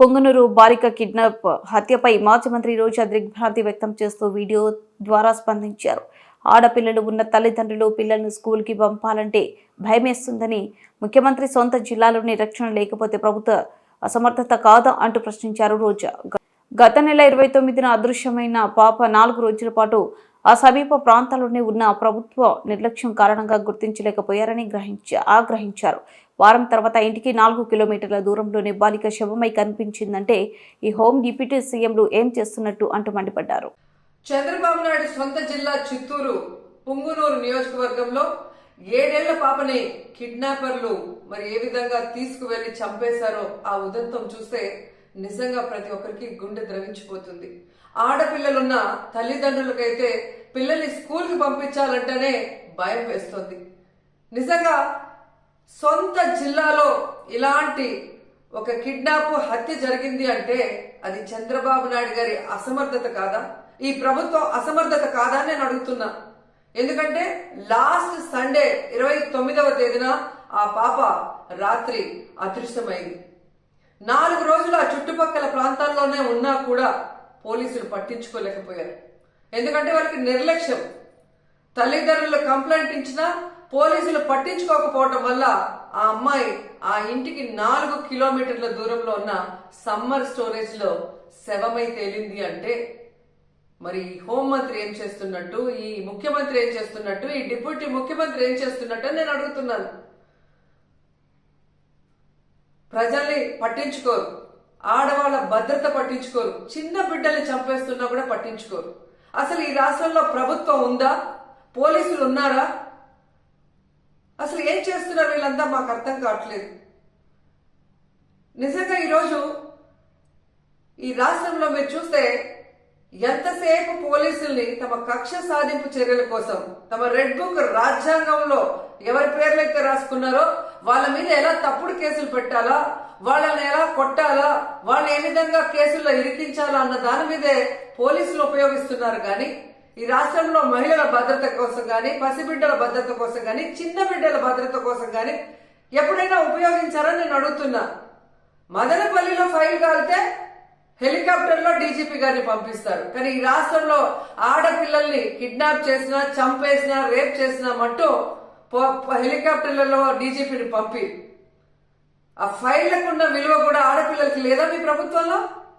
పొంగనూరు బాలిక కిడ్నాప్ హత్యపై మాజీ మంత్రి రోజా దిగ్భ్రాంతి వ్యక్తం చేస్తూ వీడియో ద్వారా స్పందించారు. ఆడపిల్లలు ఉన్న తల్లిదండ్రులు పిల్లలను స్కూల్కి పంపాలంటే భయమేస్తుందని ముఖ్యమంత్రి సొంత జిల్లాలోని రక్షణ లేకపోతే ప్రభుత్వ అసమర్థత కాదా అంటూ ప్రశ్నించారు రోజా. గత నెల ఇరవై తొమ్మిదిన అదృశ్యమైన పాప నాలుగు రోజుల పాటు ఆ సమీప ప్రాంతాల్లోనే ఉన్న ప్రభుత్వ నిర్లక్ష్యం కారణంగా గుర్తించలేకపోయారని గ్రహించి ఆగ్రహించారు. వారం తర్వాత ఇంటికి నాలుగు కిలోమీటర్ల దూరంలోనే బాలిక శవమై కనిపించిందంటే ఈ హోమ్ డిప్యూటీ సీఎంలు ఏం చేస్తున్నట్టు అంటూ మండిపడ్డారు. చంద్రబాబు నాయుడు సొంత జిల్లా చిత్తూరు పుంగునూరు నియోజకవర్గంలో ఏడేళ్ళ పాపని కిడ్నాపర్లు మరి ఏ విధంగా తీసుకువెళ్ళి చంపేశారో ఆ ఉదంతం చూస్తే నిజంగా ప్రతి ఒక్కరికి గుండె ద్రవించిపోతుంది. ఆడపిల్లలున్న తల్లిదండ్రులకైతే పిల్లల్ని స్కూల్కి పంపించాలంటేనే భయం వేస్తుంది. నిజంగా సొంత జిల్లాలో ఇలాంటి ఒక కిడ్నాప్ హత్య జరిగింది అంటే అది చంద్రబాబు నాయుడు గారి అసమర్థత కాదా? ఈ ప్రభుత్వం అసమర్థత కాదా నేను అడుగుతున్నా. ఎందుకంటే లాస్ట్ సండే ఇరవై తొమ్మిదవ తేదీన ఆ పాప రాత్రి అదృశ్యమైంది. నాలుగు రోజులు ఆ చుట్టుపక్కల ప్రాంతాల్లోనే ఉన్నా కూడా పోలీసులు పట్టించుకోలేకపోయారు. ఎందుకంటే వాళ్ళకి నిర్లక్ష్యం. తల్లిదండ్రులు కంప్లైంట్ ఇచ్చినా పోలీసులు పట్టించుకోకపోవటం వల్ల ఆ అమ్మాయి ఆ ఇంటికి నాలుగు కిలోమీటర్ల దూరంలో ఉన్న సమ్మర్ స్టోరేజ్లో శవమై తేలింది అంటే మరి హోంమంత్రి ఏం చేస్తున్నట్టు ఈ ముఖ్యమంత్రి ఏం చేస్తున్నట్టు ఈ డిప్యూటీ ముఖ్యమంత్రి ఏం చేస్తున్నట్టు నేను అడుగుతున్నాను. ప్రజల్ని పట్టించుకోరు. ఆడవాళ్ళ భద్రత పట్టించుకోరు. చిన్న బిడ్డల్ని చంపేస్తున్నా కూడా పట్టించుకోరు. అసలు ఈ రాష్ట్రంలో ప్రభుత్వం ఉందా? పోలీసులు ఉన్నారా? అసలు ఏం చేస్తున్నారు వీళ్ళంతా? మాకు అర్థం కావట్లేదు. నిజంగా ఈరోజు ఈ రాష్ట్రంలో మీరు చూస్తే ఎంతసేపు పోలీసుల్ని తమ కక్ష సాధింపు చర్యల కోసం తమ రెడ్ బుక్ రాజ్యాంగంలో ఎవరి పేర్లైతే రాసుకున్నారో వాళ్ళ మీద ఎలా తప్పుడు కేసులు పెట్టాలా వాళ్ళని ఎలా కొట్టాలా వాళ్ళని ఏ విధంగా కేసుల్లో ఇరికించాలా అన్న దాని మీదే పోలీసులు ఉపయోగిస్తున్నారు కానీ ఈ రాష్ట్రంలో మహిళల భద్రత కోసం కానీ పసిబిడ్డల భద్రత కోసం కానీ చిన్న బిడ్డల భద్రత కోసం కానీ ఎప్పుడైనా ఉపయోగించారని నేను అడుగుతున్నా. మదనపల్లిలో ఫైల్ కాలితే హెలికాప్టర్లో డీజీపీ గారిని పంపిస్తారు. కానీ ఈ రాష్ట్రంలో ఆడపిల్లల్ని కిడ్నాప్ చేసినా చంపేసినా రేప్ చేసినా మట్టు హెలికాప్టర్లలో డీజీపీని పంపి. ఆ ఫైళ్ళకు ఉన్న విలువ కూడా ఆడపిల్లలకి లేదా మీ ప్రభుత్వంలో?